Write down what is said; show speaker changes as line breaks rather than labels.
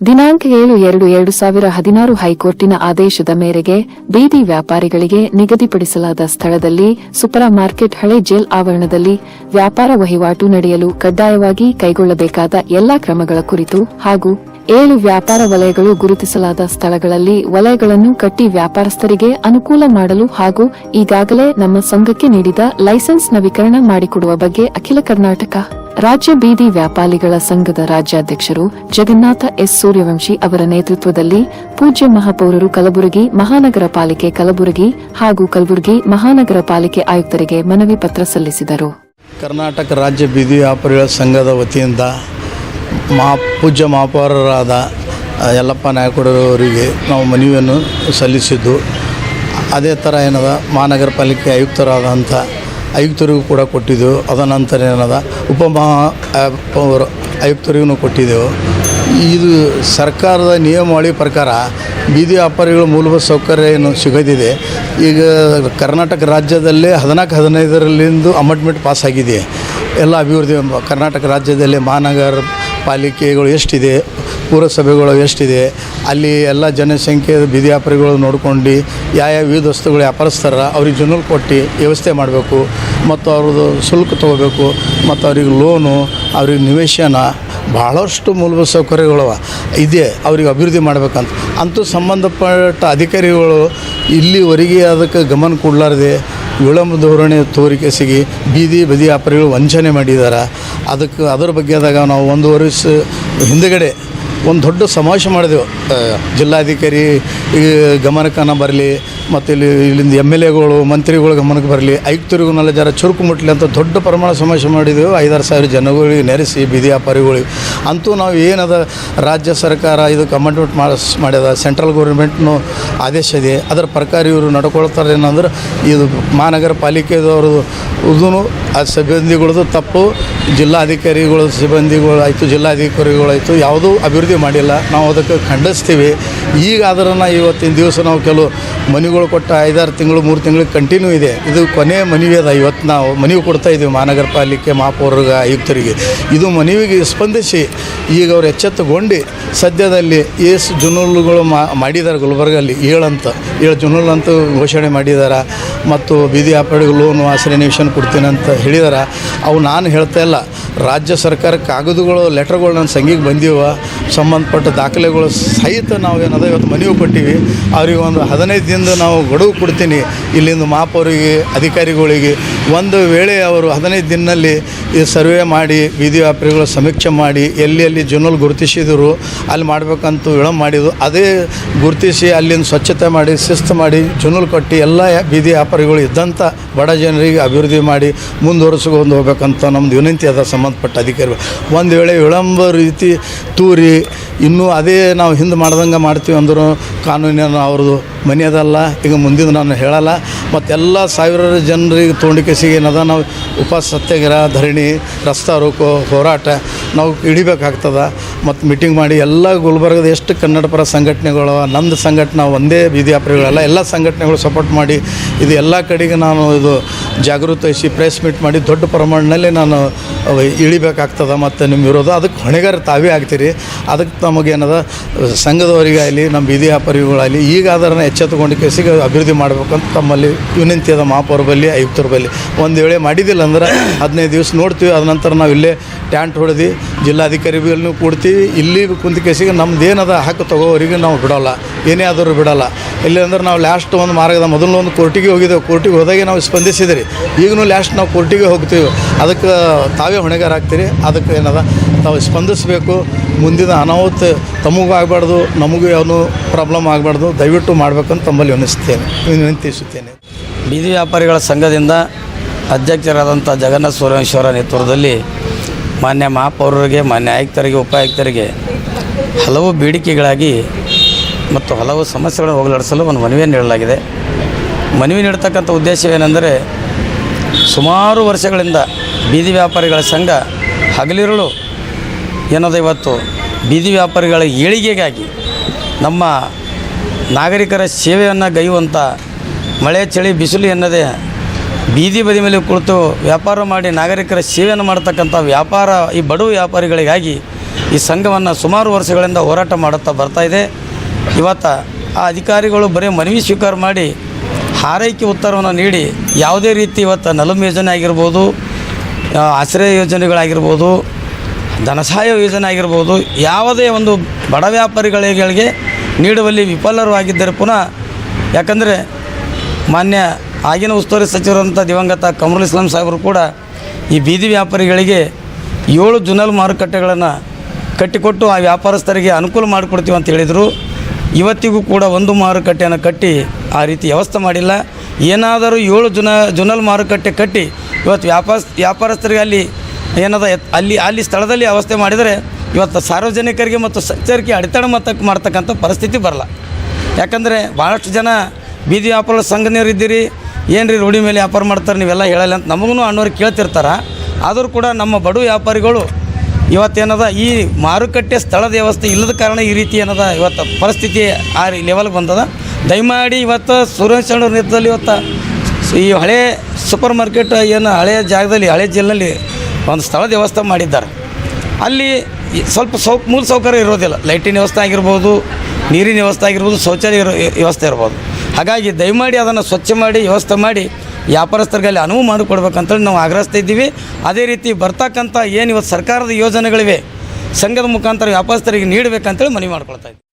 ದಿನಾಂಕ ಏಳು ಎರಡು ಎರಡು ಸಾವಿರ ಹದಿನಾರು ಹೈಕೋರ್ಟಿನ ಆದೇಶದ ಮೇರೆಗೆ ಬೀದಿ ವ್ಯಾಪಾರಿಗಳಿಗೆ ನಿಗದಿಪಡಿಸಲಾದ ಸ್ಥಳದಲ್ಲಿ ಸೂಪರ್ ಮಾರ್ಕೆಟ್ ಹಳೆ ಜೇಲ್ ಆವರಣದಲ್ಲಿ ವ್ಯಾಪಾರ ವಹಿವಾಟು ನಡೆಯಲು ಕಡ್ಡಾಯವಾಗಿ ಕೈಗೊಳ್ಳಬೇಕಾದ ಎಲ್ಲಾ ಕ್ರಮಗಳ ಕುರಿತು ಹಾಗೂ ಏಳು ವ್ಯಾಪಾರ ವಲಯಗಳು ಗುರುತಿಸಲಾದ ಸ್ಥಳಗಳಲ್ಲಿ ವಲಯಗಳನ್ನು ಕಟ್ಟಿ ವ್ಯಾಪಾರಸ್ಥರಿಗೆ ಅನುಕೂಲ ಮಾಡಲು ಹಾಗೂ ಈಗಾಗಲೇ ನಮ್ಮ ಸಂಘಕ್ಕೆ ನೀಡಿದ ಲೈಸೆನ್ಸ್ ನವೀಕರಣ ಮಾಡಿಕೊಡುವ ಬಗ್ಗೆ ಅಖಿಲ ಕರ್ನಾಟಕ ರಾಜ್ಯ ಬೀದಿ ವ್ಯಾಪಾರಿಗಳ ಸಂಘದ ರಾಜ್ಯಾಧ್ಯಕ್ಷರು ಜಗನ್ನಾಥ ಎಸ್. ಸೂರ್ಯವಂಶಿ ಅವರ ನೇತೃತ್ವದಲ್ಲಿ ಪೂಜ್ಯ ಮಹಾಪೌರರು ಕಲಬುರಗಿ, ಮಹಾನಗರ ಪಾಲಿಕೆ ಕಲಬುರಗಿ ಹಾಗೂ ಕಲಬುರಗಿ ಮಹಾನಗರ ಪಾಲಿಕೆ ಆಯುಕ್ತರಿಗೆ ಮನವಿ ಪತ್ರ ಸಲ್ಲಿಸಿದರು.
ಕರ್ನಾಟಕ ರಾಜ್ಯ ಬೀದಿ ವ್ಯಾಪಾರಿಗಳ ಸಂಘದ ವತಿಯಿಂದ ಮಹಾ, ಪೂಜ್ಯ ಮಹಾಪೌರರಾದ ಯಲ್ಲಪ್ಪ ನಾಯಕರವರಿಗೆ ನಾವು ಮನವಿಯನ್ನು ಸಲ್ಲಿಸಿದ್ದು. ಅದೇ ಥರ ಏನದ, ಮಹಾನಗರ ಪಾಲಿಕೆ ಆಯುಕ್ತರಾದಂಥ ಆಯುಕ್ತರಿಗೂ ಕೂಡ ಕೊಟ್ಟಿದ್ದೆವು. ಅದ ನಂತರ ಏನದ ಉಪಮಹಾ ಆಯುಕ್ತರಿಗೂ ಕೊಟ್ಟಿದ್ದೆವು. ಇದು ಸರ್ಕಾರದ ನಿಯಮಾವಳಿ ಪ್ರಕಾರ ಬೀದಿ ವ್ಯಾಪಾರಿಗಳ ಮೂಲಭೂತ ಸೌಕರ್ಯ ಏನು ಸಿಗೋದಿದೆ. ಈಗ ಕರ್ನಾಟಕ ರಾಜ್ಯದಲ್ಲೇ ಹದಿನಾಲ್ಕು, ಹದಿನೈದರಲ್ಲಿಂದು ಅಮೆಂಡ್ಮೆಂಟ್ ಪಾಸ್ ಆಗಿದೆ ಎಲ್ಲ ಅಭಿವೃದ್ಧಿ ಕರ್ನಾಟಕ ರಾಜ್ಯದಲ್ಲಿ ಮಹಾನಗರ ಪಾಲಿಕೆಗಳು ಎಷ್ಟಿದೆ? ಪುರಸಭೆಗಳು ಎಷ್ಟಿದೆ, ಅಲ್ಲಿ ಎಲ್ಲ ಜನಸಂಖ್ಯೆ ಬೀದಿ ವ್ಯಾಪಾರಿಗಳು ನೋಡ್ಕೊಂಡು ಯಾವ ವಿವಿಧ ವಸ್ತುಗಳು ವ್ಯಾಪಾರಿಸ್ತಾರ ಅವ್ರಿಗೆ ಜನರು ಕೊಟ್ಟು ವ್ಯವಸ್ಥೆ ಮಾಡಬೇಕು, ಮತ್ತು ಅವ್ರದ್ದು ಶುಲ್ಕ ತೊಗೋಬೇಕು, ಮತ್ತು ಅವ್ರಿಗೆ ಲೋನು ಅವ್ರಿಗೆ ನಿವೇಶನ ಭಾಳಷ್ಟು ಮೂಲಭೂತ ಸೌಕರ್ಯಗಳವ ಇದೆ, ಅವ್ರಿಗೆ ಅಭಿವೃದ್ಧಿ ಮಾಡ್ಬೇಕಂತ. ಅಂತೂ ಸಂಬಂಧಪಟ್ಟ ಅಧಿಕಾರಿಗಳು ಇಲ್ಲಿವರೆಗೆ ಅದಕ್ಕೆ ಗಮನ ಕೊಡಲಾರದೆ ವಿಳಂಬ ಧೋರಣೆ ತೋರಿಕೆ ಸಿಗಿ ಬೀದಿ ಬದಿ ವ್ಯಾಪಾರಿಗಳು ವಂಚನೆ ಮಾಡಿದ್ದಾರೆ ಅದಕ್ಕೆ, ಅದರ ಬಗ್ಗೆದಾಗ ನಾವು ಒಂದು ವರ್ಷ ಹಿಂದುಗಡೆ ಒಂದು ದೊಡ್ಡ ಸಮಾವೇಶ ಮಾಡಿದೆವು. ಜಿಲ್ಲಾಧಿಕಾರಿ, ಈ ಗಮನಕ್ಕನ ಬರಲಿ, ಮತ್ತು ಇಲ್ಲಿ ಇಲ್ಲಿಂದ ಎಂ ಎಲ್ ಎಗಳು, ಮಂತ್ರಿಗಳು ಗಮನಕ್ಕೆ ಬರಲಿ ಆಯುಕ್ತರಿಗೂ ನಾಲ್ಕು ಜರ ಚುರುಕು ಮುಟ್ಲಿ ಅಂತ ದೊಡ್ಡ ಪ್ರಮಾಣ ಸಮಾವೇಶ ಮಾಡಿದೆವು. ಐದಾರು ಸಾವಿರ ಜನಗಳಿಗೆ ನೆರೆಸಿ, ಬೀದಿ ವ್ಯಾಪಾರಿಗಳಿಗೆ ಅಂತೂ ನಾವು ಏನದ, ರಾಜ್ಯ ಸರ್ಕಾರ ಇದು ಕಮಾಂಡ್ಮೆಂಟ್ ಮಾಡಿಸ್ ಮಾಡ್ಯದ, ಸೆಂಟ್ರಲ್ ಗೌರ್ಮೆಂಟ್ನು ಆದೇಶ ಇದೆ. ಅದರ ಪ್ರಕಾರ ಇವರು ನಡ್ಕೊಳ್ತಾರೆ ಏನಂದ್ರೆ, ಇದು ಮಹಾನಗರ ಪಾಲಿಕೆದವ್ರದ್ದು ಇದೂ ಆ ಸಿಬ್ಬಂದಿಗಳದ್ದು ತಪ್ಪು, ಜಿಲ್ಲಾಧಿಕಾರಿಗಳು, ಸಿಬ್ಬಂದಿಗಳು ಆಯಿತು, ಜಿಲ್ಲಾಧಿಕಾರಿಗಳಾಯಿತು, ಯಾವುದೂ ಅಭಿವೃದ್ಧಿ ಮಾಡಿಲ್ಲ. ನಾವು ಅದಕ್ಕೆ ಖಂಡಿಸ್ತೀವಿ. ಈಗ ಅದನ್ನು ಇವತ್ತಿನ ದಿವಸ ನಾವು ಕೆಲವು ಮನೆಗಳು ಕೊಟ್ಟ ಐದಾರು ತಿಂಗಳು, ಮೂರು ತಿಂಗಳು ಕಂಟಿನ್ಯೂ ಇದೆ. ಇದು ಕೊನೆ ಮನವಿ ಅದ ಇವತ್ತು ನಾವು ಮನವಿ ಕೊಡ್ತಾ ಇದ್ದೀವಿ ಮಹಾನಗರ ಪಾಲಿಕೆ ಮಹಾಪೌರರಿಗೆ ಆಯುಕ್ತರಿಗೆ. ಇದು ಮನವಿಗೆ ಸ್ಪಂದಿಸಿ ಈಗ ಅವ್ರು ಎಚ್ಚೆತ್ತುಕೊಂಡು ಸದ್ಯದಲ್ಲಿ ಏಸು ಜುನೂಲುಗಳು ಮಾಡಿದ್ದಾರೆ ಗುಲ್ಬರ್ಗಲ್ಲಿ ಏಳಂತ ಏಳು ಜುನೂಲ್ ಅಂತ ಘೋಷಣೆ ಮಾಡಿದ್ದಾರೆ ಮತ್ತು ಬೀದಿ ವ್ಯಾಪಾರಿಗಳು ಲೋನು ಆಶ್ರಯ ನಿವೇಶನ ಕೊಡ್ತೀನಿ ಅಂತ ಹೇಳಿದಾರೆ. ಅವು ನಾನು ಹೇಳ್ತಾ ಇಲ್ಲ. ರಾಜ್ಯ ಸರ್ಕಾರ ಕಾಗದಗಳು ಲೆಟ್ರ್ಗಳು ನನ್ನ ಸಂಘಿಗೆ ಬಂದಿವೆ. ಸಂಬಂಧಪಟ್ಟ ದಾಖಲೆಗಳು ಸಹಿತ ನಾವು ಏನದ ಇವತ್ತು ಮನವಿ ಕೊಟ್ಟಿವಿ. ಅವ್ರಿಗೆ ಒಂದು ಹದಿನೈದು ದಿನದ ನಾವು ಗಡುವು ಕೊಡ್ತೀನಿ. ಇಲ್ಲಿಂದ ಮಾಪವರಿಗೆ ಅಧಿಕಾರಿಗಳಿಗೆ. ಒಂದು ವೇಳೆ ಅವರು ಹದಿನೈದು ದಿನದಲ್ಲಿ ಈ ಸರ್ವೆ ಮಾಡಿ ಬೀದಿ ವ್ಯಾಪಾರಿಗಳ ಸಮೀಕ್ಷೆ ಮಾಡಿ, ಎಲ್ಲಿ ಎಲ್ಲಿ ಜನಲ್ಲಿ ಗುರುತಿಸಿದರು, ಅಲ್ಲಿ ಮಾಡಬೇಕಂತ ವಿಳಂಬ ಮಾಡಿದ್ರು, ಅದೇ ಗುರುತಿಸಿ ಅಲ್ಲಿಂದ ಸ್ವಚ್ಛತೆ ಮಾಡಿ, ಶಿಸ್ತು ಮಾಡಿ ಜನರು ಕಟ್ಟಿ ಎಲ್ಲ ಬೀದಿ ವ್ಯಾಪಾರಿಗಳು ಇದ್ದಂಥ ಬಡ ಜನರಿಗೆ ಅಭಿವೃದ್ಧಿ ಮಾಡಿ, ಮುಂದುವರಿಸ್ಕೊಂಡು ಹೋಗ್ಬೇಕಂತ ನಮ್ಮದು ವಿನಂತಿ ಅದ ಸಂಬಂಧಪಟ್ಟ ಅಧಿಕಾರಿ ಒಂದು ವೇಳೆ ವಿಳಂಬ ರೀತಿ ತೂರಿ, ಇನ್ನೂ ಅದೇ ನಾವು ಹಿಂದೆ ಮಾಡ್ದಂಗೆ ಮಾಡ್ತೀವಿ ಅಂದರೂ ಕಾನೂನಿನ ಅವ್ರದ್ದು ಮನೆ ಅದಲ್ಲ ಈಗ ಮುಂದಿನ ನಾನು ಹೇಳಲ್ಲ ಮತ್ತೆಲ್ಲ ಸಾವಿರಾರು ಜನರಿಗೆ ತೋಂಡಿಕೆಸಿಗೆ ಏನದ ನಾವು ಉಪವಾಸ, ಸತ್ಯಾಗ್ರಹ, ಧರಣಿ, ರಸ್ತಾ ರೋಕೋ, ಹೋರಾಟ, ನಾವು ಹಿಡಿಬೇಕಾಗ್ತದ. ಮತ್ತು ಮೀಟಿಂಗ್ ಮಾಡಿ ಎಲ್ಲ ಗುಲ್ಬರ್ಗದ ಎಷ್ಟು ಕನ್ನಡಪರ ಸಂಘಟನೆಗಳು ನಮ್ಮದು ಸಂಘಟನೆ, ಒಂದೇ ಬೀದಿ ವ್ಯಾಪಾರಿಗಳೆಲ್ಲ ಎಲ್ಲ ಸಂಘಟನೆಗಳು ಸಪೋರ್ಟ್ ಮಾಡಿ, ಇದು ಎಲ್ಲ ಕಡೆಗೆ ನಾನು ಇದು ಜಾಗೃತಿ ವಹಿಸಿ ಪ್ರೆಸ್ ಮೀಟ್ ಮಾಡಿ ದೊಡ್ಡ ಪ್ರಮಾಣದಲ್ಲಿ ನಾನು ಇಳಿಬೇಕಾಗ್ತದೆ ಇಳಿಬೇಕಾಗ್ತದ. ಮತ್ತು ನಿಮ್ಮ ವಿರೋಧ ಅದಕ್ಕೆ ಹೊಣೆಗಾರ ತಾವೇ ಆಗ್ತೀರಿ. ಅದಕ್ಕೆ ನಮಗೇನದ, ಸಂಘದವರಿಗಾಗಲಿ ನಮ್ಮ ಬೀದಿ ವ್ಯಾಪಾರಿಗಳಾಗಲಿ ಈಗ ಎಚ್ಚೆತ್ತುಕೊಂಡು ಕೇಸಿಗೆ ಅಭಿವೃದ್ಧಿ ಮಾಡಬೇಕಂತ ತಮ್ಮಲ್ಲಿ ವಿನಂತಿ ಅದ ಮಹಾಪೌರ ಬಲ್ಲಿ ಆಯುಕ್ತರ ಬಲ್ಲಿ ಒಂದು ವೇಳೆ ಮಾಡಿದ್ದಿಲ್ಲ ಅಂದ್ರೆ ಹದಿನೈದು ದಿವಸ ನೋಡ್ತೀವಿ. ಅದ ನಂತರ ನಾವು ಇಲ್ಲೇ ಟ್ಯಾಂಟ್ ಹೊಡೆದು, ಜಿಲ್ಲಾಧಿಕಾರಿ ಬಲ್ಲೂ ಕೊಡ್ತೀವಿ ಇಲ್ಲಿ ಕುಂತು ಕೇಸಿಗೆ ನಮ್ದು ಏನದ ಹಕ್ಕು ತಗೋವರಿಗೆ ನಾವು ಬಿಡೋಲ್ಲ. ಏನೇ ಆದರೂ ಬಿಡೋಲ್ಲ. ಇಲ್ಲಿ ಅಂದ್ರೆ ನಾವು ಲಾಸ್ಟ್ ಒಂದು ಮಾರ್ಗದ ಮೊದಲು ಒಂದು ಕೋರ್ಟಿಗೆ ಹೋಗಿದ್ದೆವು. ಕೋರ್ಟಿಗೆ ಹೋದಾಗೆ ನಾವು ಸ್ಪಂದಿಸಿದ್ರಿ. ಈಗಲೂ ಲಾಸ್ಟ್ ನಾವು ಕೋರ್ಟಿಗೆ ಹೋಗ್ತೀವಿ. ಅದಕ್ಕೆ ತಾವೇ ಹೊಣೆಗಾರ ಆಗ್ತೀರಿ. ಅದಕ್ಕೆ ಏನದ? ತಾವು ಸ್ಪಂದಿಸಬೇಕು. ಮುಂದಿನ ಅನಾಹುತ ತಮಗೂ ಆಗಬಾರ್ದು, ನಮಗೂ ಯಾವನು ಪ್ರಾಬ್ಲಮ್ ಆಗಬಾರ್ದು, ದಯವಿಟ್ಟು ಮಾಡಬೇಕಂತ ತಮ್ಮಲ್ಲಿ ವಿನಿಸ್ತೇನೆ ವಿನಂತಿಸುತ್ತೇನೆ.
ಬೀದಿ ವ್ಯಾಪಾರಿಗಳ ಸಂಘದಿಂದ ಅಧ್ಯಕ್ಷರಾದಂಥ ಜಗನ್ನಾಥ ಸುರೇಶ್ವರ ನೇತೃತ್ವದಲ್ಲಿ ಮಾನ್ಯ ಮಹಾಪೌರರಿಗೆ, ಮಾನ್ಯ ಆಯುಕ್ತರಿಗೆ, ಉಪಾಯುಕ್ತರಿಗೆ ಹಲವು ಬೇಡಿಕೆಗಳಾಗಿ ಮತ್ತು ಹಲವು ಸಮಸ್ಯೆಗಳನ್ನು ಹೋಗಲಾಡಿಸಲು ಒಂದು ಮನವಿಯನ್ನು ನೀಡಲಾಗಿದೆ. ಮನವಿ ನೀಡ್ತಕ್ಕಂಥ ಉದ್ದೇಶವೇನೆಂದರೆ ಸುಮಾರು ವರ್ಷಗಳಿಂದ ಬೀದಿ ವ್ಯಾಪಾರಿಗಳ ಸಂಘ ಹಗಲಿರುಳು ಏನದ ಇವತ್ತು ಬೀದಿ ವ್ಯಾಪಾರಿಗಳ ಏಳಿಗೆಗಾಗಿ ನಮ್ಮ ನಾಗರಿಕರ ಸೇವೆಯನ್ನು ಗೈಯುವಂಥ ಮಳೆ, ಚಳಿ, ಬಿಸಿಲು ಎನ್ನದೇ ಬೀದಿ ಬದಿ ಮೇಲೆ ಕುಳಿತು ವ್ಯಾಪಾರ ಮಾಡಿ ನಾಗರಿಕರ ಸೇವೆಯನ್ನು ಮಾಡ್ತಕ್ಕಂಥ ವ್ಯಾಪಾರ, ಈ ಬಡವ ವ್ಯಾಪಾರಿಗಳಿಗಾಗಿ ಈ ಸಂಘವನ್ನು ಸುಮಾರು ವರ್ಷಗಳಿಂದ ಹೋರಾಟ ಮಾಡುತ್ತಾ ಬರ್ತಾ ಇದೆ. ಇವತ್ತು ಆ ಅಧಿಕಾರಿಗಳು ಬರೀ ಮನವಿ ಸ್ವೀಕಾರ ಮಾಡಿ ಹಾರೈಕೆ ಉತ್ತರವನ್ನು ನೀಡಿ ಯಾವುದೇ ರೀತಿ ಇವತ್ತು ನಲಮ್ ಯೋಜನೆ ಆಗಿರ್ಬೋದು ಆಶ್ರಯ ಯೋಜನೆಗಳಾಗಿರ್ಬೋದು ಧನಸಹಾಯ ಯೋಜನೆ ಆಗಿರ್ಬೋದು, ಯಾವುದೇ ಒಂದು ಬಡ ವ್ಯಾಪಾರಿಗಳಿಗೆ ನೀಡುವಲ್ಲಿ ವಿಫಲರಾಗಿದ್ದರೆ ಪುನಃ, ಯಾಕಂದರೆ ಮಾನ್ಯ ಆಗಿನ ಉಸ್ತುವಾರಿ ಸಚಿವರಂಥ ದಿವಂಗತ ಕಮರುಲ್ ಇಸ್ಲಾಂ ಸಾಹೇಬರು ಕೂಡ ಈ ಬೀದಿ ವ್ಯಾಪಾರಿಗಳಿಗೆ ಏಳು ಜುನಲ್ ಮಾರುಕಟ್ಟೆಗಳನ್ನು ಕಟ್ಟಿಕೊಟ್ಟು ಆ ವ್ಯಾಪಾರಸ್ಥರಿಗೆ ಅನುಕೂಲ ಮಾಡಿಕೊಡ್ತೀವಿ ಅಂತ ಹೇಳಿದರು. ಇವತ್ತಿಗೂ ಕೂಡ ಒಂದು ಮಾರುಕಟ್ಟೆಯನ್ನು ಕಟ್ಟಿ ಆ ರೀತಿ ವ್ಯವಸ್ಥೆ ಮಾಡಿಲ್ಲ. ಏನಾದರೂ ಏಳು ಜುನ, ಜುನಲ್ ಮಾರುಕಟ್ಟೆ ಕಟ್ಟಿ ಇವತ್ತು ವ್ಯಾಪಾರ ವ್ಯಾಪಾರಸ್ಥರಿಗೆ ಅಲ್ಲಿ ಏನದ ಅಲ್ಲಿ ಅಲ್ಲಿ ಸ್ಥಳದಲ್ಲಿ ವ್ಯವಸ್ಥೆ ಮಾಡಿದರೆ ಇವತ್ತು ಸಾರ್ವಜನಿಕರಿಗೆ ಮತ್ತು ಸಂಚಾರಕ್ಕೆ ಅಡೆತಡೆ ಮತ್ತಕ್ಕೆ ಮಾಡ್ತಕ್ಕಂಥ ಪರಿಸ್ಥಿತಿ ಬರಲ್ಲ. ಯಾಕಂದರೆ ಭಾಳಷ್ಟು ಜನ ಬೀದಿ ವ್ಯಾಪಾರ ಸಂಘನೀರು ಇದ್ದೀರಿ ಏನು ರೀ ರೂಢಿ ಮೇಲೆ ವ್ಯಾಪಾರ ಮಾಡ್ತಾರೆ ನೀವೆಲ್ಲ ಹೇಳಲ್ಲ ಅಂತ ನಮಗೂ ಅನ್ನೋರು ಕೇಳ್ತಿರ್ತಾರೆ. ಆದರೂ ಕೂಡ ನಮ್ಮ ಬಡು ವ್ಯಾಪಾರಿಗಳು ಇವತ್ತೇನದ ಈ ಮಾರುಕಟ್ಟೆ ಸ್ಥಳದ ವ್ಯವಸ್ಥೆ ಇಲ್ಲದ ಕಾರಣ ಈ ರೀತಿ ಏನದ ಇವತ್ತು ಪರಿಸ್ಥಿತಿ ಆ ಲೆವೆಲ್ಗೆ ಬಂದದ. ದಯಮಾಡಿ ಇವತ್ತು ಅಣ್ಣವ್ರ ನೇತೃತ್ವದಲ್ಲಿ ಇವತ್ತು ಈ ಹಳೆ ಸೂಪರ್ ಮಾರ್ಕೆಟ್ ಏನು ಹಳೆಯ ಜಾಗದಲ್ಲಿ, ಹಳೆ ಜಿಲ್ಲೆಯಲ್ಲಿ ಒಂದು ಸ್ಥಳ ವ್ಯವಸ್ಥೆ ಮಾಡಿದ್ದಾರೆ. ಅಲ್ಲಿ ಸ್ವಲ್ಪ ಸೌ ಮೂಲ ಸೌಕರ್ಯ ಇರೋದಿಲ್ಲ. ಲೈಟಿನ ವ್ಯವಸ್ಥೆ ಆಗಿರ್ಬೋದು, ನೀರಿನ ವ್ಯವಸ್ಥೆ ಆಗಿರ್ಬೋದು, ಶೌಚಾಲಯ ಇರೋ ವ್ಯವಸ್ಥೆ ಇರ್ಬೋದು. ಹಾಗಾಗಿ ದಯಮಾಡಿ ಅದನ್ನು ಸ್ವಚ್ಛ ಮಾಡಿ, ವ್ಯವಸ್ಥೆ ಮಾಡಿ ವ್ಯಾಪಾರಸ್ಥರಿಗೆ ಅನುವು ಮಾಡಿಕೊಡ್ಬೇಕಂತೇಳಿ ನಾವು ಆಗ್ರಹಿಸ್ತಾ ಇದ್ದೀವಿ. ಅದೇ ರೀತಿ ಬರ್ತಕ್ಕಂಥ ಏನು ಇವತ್ತು ಸರ್ಕಾರದ ಯೋಜನೆಗಳಿವೆ, ಸಂಘದ ಮುಖಾಂತರ ವ್ಯಾಪಾರಸ್ಥರಿಗೆ ನೀಡಬೇಕಂತೇಳಿ ಮನವಿ ಮಾಡ್ಕೊಳ್ತಾ ಇದ್ದೀವಿ.